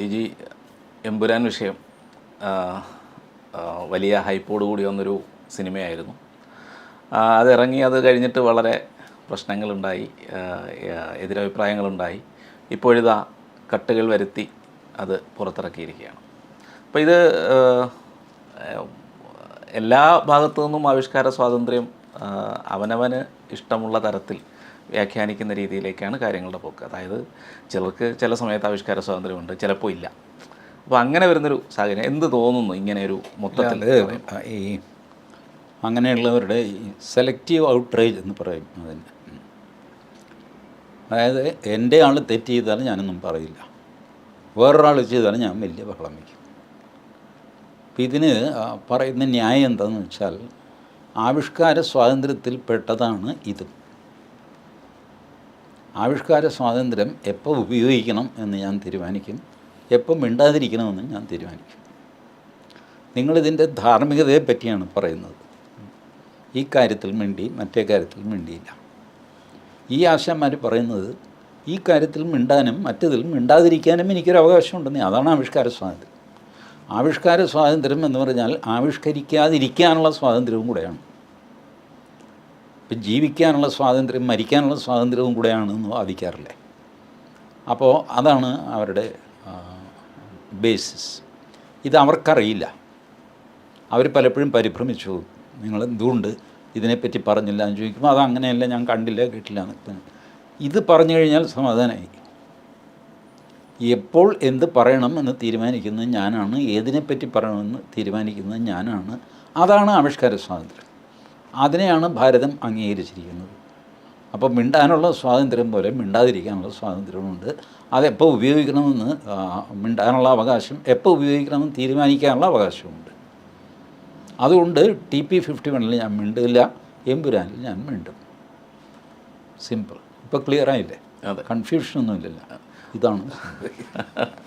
T G Empuraan വിഷയം വലിയ ഹൈപ്പോട് കൂടി വന്നൊരു സിനിമയായിരുന്നു. അതിറങ്ങി അത് കഴിഞ്ഞിട്ട് വളരെ പ്രശ്നങ്ങളുണ്ടായി എതിരഭിപ്രായങ്ങളുണ്ടായി. ഇപ്പോഴിതാ കട്ടുകൾ വരുത്തി അത് പുറത്തിറക്കിയിരിക്കുകയാണ്. അപ്പോൾ ഇത് എല്ലാ ഭാഗത്തു നിന്നും ആവിഷ്കാര സ്വാതന്ത്ര്യം അവനവന് ഇഷ്ടമുള്ള തരത്തിൽ വ്യാഖ്യാനിക്കുന്ന രീതിയിലേക്കാണ് കാര്യങ്ങളുടെ പോക്ക്. അതായത് ചിലർക്ക് ചില സമയത്ത് ആവിഷ്കാര സ്വാതന്ത്ര്യമുണ്ട് ചിലപ്പോൾ ഇല്ല. അപ്പോൾ അങ്ങനെ വരുന്നൊരു സാഹചര്യം എന്ത് തോന്നുന്നു ഇങ്ങനെ ഒരു മൊത്തത്തിൽ ഈ അങ്ങനെയുള്ളവരുടെ ഈ സെലക്റ്റീവ് ഔട്ട്റേജ് എന്ന് പറയും അതിന് അതായത് എന്റെ ആൾ തെറ്റ് ചെയ്താലും ഞാനൊന്നും പറയില്ല. വേറൊരാൾ ചെയ്താലും ഞാൻ വലിയ ബഹളം വയ്ക്കും. അപ്പം ഇതിന് പറയുന്ന ന്യായം എന്താണെന്ന് വെച്ചാൽ ആവിഷ്കാര സ്വാതന്ത്ര്യത്തിൽ പെട്ടതാണ് ഇതും. ആവിഷ്കാര സ്വാതന്ത്ര്യം എപ്പോൾ ഉപയോഗിക്കണം എന്ന് ഞാൻ തീരുമാനിക്കും എപ്പോൾ മിണ്ടാതിരിക്കണമെന്ന് ഞാൻ തീരുമാനിക്കും. നിങ്ങളിതിന്റെ ധാർമ്മികതയെ പറ്റിയാണ് പറയുന്നത്. ഈ കാര്യത്തിൽ മിണ്ടി മറ്റേ കാര്യത്തിൽ മിണ്ടിയില്ല. ഈ ആശാന്മാർ പറയുന്നത് ഈ കാര്യത്തിൽ മിണ്ടാനും മറ്റതിൽ മിണ്ടാതിരിക്കാനും എനിക്കൊരു അവകാശമുണ്ടെന്ന് അതാണ് ആവിഷ്കാര സ്വാതന്ത്ര്യം. ആവിഷ്കാര സ്വാതന്ത്ര്യം എന്ന് പറഞ്ഞാൽ ആവിഷ്കരിക്കാതിരിക്കാനുള്ള സ്വാതന്ത്ര്യവും കൂടെയാണ്. ഇപ്പം ജീവിക്കാനുള്ള സ്വാതന്ത്ര്യം മരിക്കാനുള്ള സ്വാതന്ത്ര്യവും കൂടെയാണെന്ന് വാദിക്കാറില്ലേ അപ്പോൾ അതാണ് അവരുടെ ബേസിസ് ഇത് അവർക്കറിയില്ല. അവർ പലപ്പോഴും പരിഭ്രമിച്ചു. നിങ്ങൾ എന്തുകൊണ്ട് ഇതിനെപ്പറ്റി പറഞ്ഞില്ല എന്ന് ചോദിക്കുമ്പോൾ അത് അങ്ങനെയല്ല ഞാൻ കണ്ടില്ല കേട്ടില്ല ഇത് പറഞ്ഞു കഴിഞ്ഞാൽ സമാധാനമായി. എപ്പോൾ എന്ത് പറയണം എന്ന് തീരുമാനിക്കുന്നത് ഞാനാണ് ഏതിനെപ്പറ്റി പറയണമെന്ന് തീരുമാനിക്കുന്നത് ഞാനാണ് അതാണ് ആവിഷ്കാര സ്വാതന്ത്ര്യം. അതിനെയാണ് ഭാരതം അംഗീകരിച്ചിരിക്കുന്നത്. അപ്പോൾ മിണ്ടാനുള്ള സ്വാതന്ത്ര്യം പോലെ മിണ്ടാതിരിക്കാനുള്ള സ്വാതന്ത്ര്യമുണ്ട്. അതെപ്പോൾ ഉപയോഗിക്കണമെന്ന് മിണ്ടാനുള്ള അവകാശം എപ്പോൾ ഉപയോഗിക്കണമെന്ന് തീരുമാനിക്കാനുള്ള അവകാശമുണ്ട്. അതുകൊണ്ട് ടി പി ഫിഫ്റ്റി വണ്ണിൽ ഞാൻ മിണ്ടില്ല എമ്പുരാനിൽ ഞാൻ മിണ്ടും. സിമ്പിൾ. ഇപ്പോൾ ക്ലിയർ ആയില്ലേ? അതെ. കൺഫ്യൂഷനൊന്നുമില്ലല്ലോ. ഇതാണ്.